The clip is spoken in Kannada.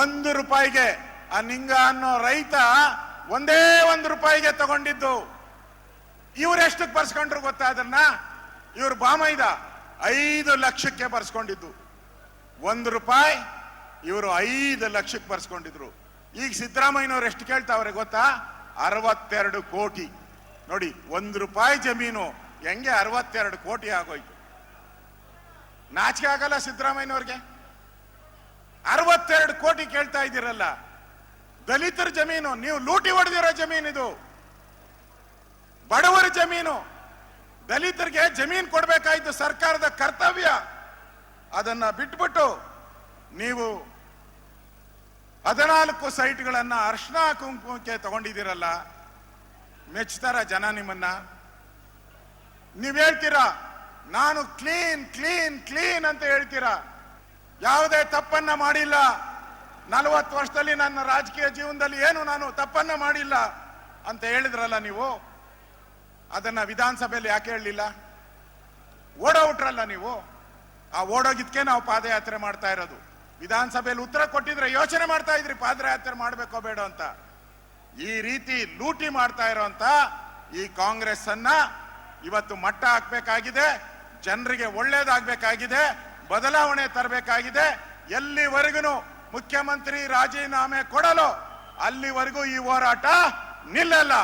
ಒಂದು ರೂಪಾಯಿಗೆ, ಆ ನಿಂಗ ಅನ್ನೋ ರೈತ ಒಂದೇ ಒಂದು ರೂಪಾಯಿಗೆ ತಗೊಂಡಿದ್ದು. ಇವ್ರು ಎಷ್ಟಕ್ಕೆ ಬರ್ಸ್ಕೊಂಡ್ರು ಗೊತ್ತಾ ಅದನ್ನ ಇವ್ರು ಬಾಮೈದ ಐದು ಲಕ್ಷಕ್ಕೆ ಬರ್ಸ್ಕೊಂಡಿದ್ದು. ಒಂದು ರೂಪಾಯಿ ಇವರು ಐದು ಲಕ್ಷಕ್ಕೆ ಬರ್ಸ್ಕೊಂಡಿದ್ರು. ಈಗ ಸಿದ್ದರಾಮಯ್ಯನವ್ರು ಎಷ್ಟು ಕೇಳ್ತಾವ್ರೆ ಗೊತ್ತಾ? ಅರವತ್ತೆರಡು ಕೋಟಿ. ನೋಡಿ, ಒಂದು ರೂಪಾಯಿ ಜಮೀನು ಹೆಂಗೆ ಅರವತ್ತೆರಡು ಕೋಟಿ ಆಗೋಯ್ತು. ನಾಚಿಕೆ ಆಗಲ್ಲ ಸಿದ್ದರಾಮಯ್ಯನವ್ರಿಗೆ? ಅರವತ್ತೆರಡು ಕೋಟಿ ಕೇಳ್ತಾ ಇದ್ದೀರಲ್ಲ? ದಲಿತರ ಜಮೀನು, ನೀವು ಲೂಟಿ ಹೊಡೆದಿರೋ ಜಮೀನು ಇದು. ಬಡವರ ಜಮೀನು. ದಲಿತರಿಗೆ ಜಮೀನು ಕೊಡಬೇಕಾಯಿತು ಸರ್ಕಾರದ ಕರ್ತವ್ಯ. ಅದನ್ನ ಬಿಟ್ಬಿಟ್ಟು ನೀವು ಹದಿನಾಲ್ಕು ಸೈಟ್ಗಳನ್ನ ಅರ್ಶನ ಕುಂಕುಮಕ್ಕೆ ತಗೊಂಡಿದ್ದೀರಲ್ಲ? ಮೆಚ್ತಾರ ಜನ ನಿಮ್ಮನ್ನ. ನೀವ್ ಹೇಳ್ತೀರಾ? ನಾನು ಕ್ಲೀನ್ ಕ್ಲೀನ್ ಕ್ಲೀನ್ ಅಂತ ಹೇಳ್ತೀರಾ? ಯಾವುದೇ ತಪ್ಪನ್ನ ಮಾಡಿಲ್ಲ. ನಲವತ್ತು ವರ್ಷದಲ್ಲಿ ನನ್ನ ರಾಜಕೀಯ ಜೀವನದಲ್ಲಿ ಏನು ನಾನು ತಪ್ಪನ್ನ ಮಾಡಿಲ್ಲ ಅಂತ ಹೇಳಿದ್ರಲ್ಲ ನೀವು? ಅದನ್ನ ವಿಧಾನಸಭೆಯಲ್ಲಿ ಯಾಕೆ ಹೇಳಲಿಲ್ಲ? ಓಡೋಟ್ರಲ್ಲ ನೀವು? ಆ ಓಡೋಗಿದ್ಕೆ ನಾವು ಪಾದಯಾತ್ರೆ ಮಾಡ್ತಾ ಇರೋದು. ವಿಧಾನಸಭೆಯಲ್ಲಿ ಉತ್ತರ ಕೊಟ್ಟಿದ್ರೆ ಯೋಚನೆ ಮಾಡ್ತಾ ಇದ್ರಿ, ಪಾದಯಾತ್ರೆ ಮಾಡ್ಬೇಕೋ ಬೇಡ ಅಂತ. ಈ ರೀತಿ ಲೂಟಿ ಮಾಡ್ತಾ ಇರೋಂತ ಈ ಕಾಂಗ್ರೆಸ್ ಅನ್ನ ಇವತ್ತು ಮಟ್ಟ ಹಾಕ್ಬೇಕಾಗಿದೆ, ಜನರಿಗೆ ಒಳ್ಳೇದಾಗಬೇಕಾಗಿದೆ, ಬದಲಾವಣೆ ತರಬೇಕಾಗಿದೆ. ಎಲ್ಲಿವರೆಗೂ ಮುಖ್ಯಮಂತ್ರಿ ರಾಜೀನಾಮೆ ಕೊಡಲು ಅಲ್ಲಿವರೆಗೂ ಈ ಹೋರಾಟ ನಿಲ್ಲಲ್ಲ.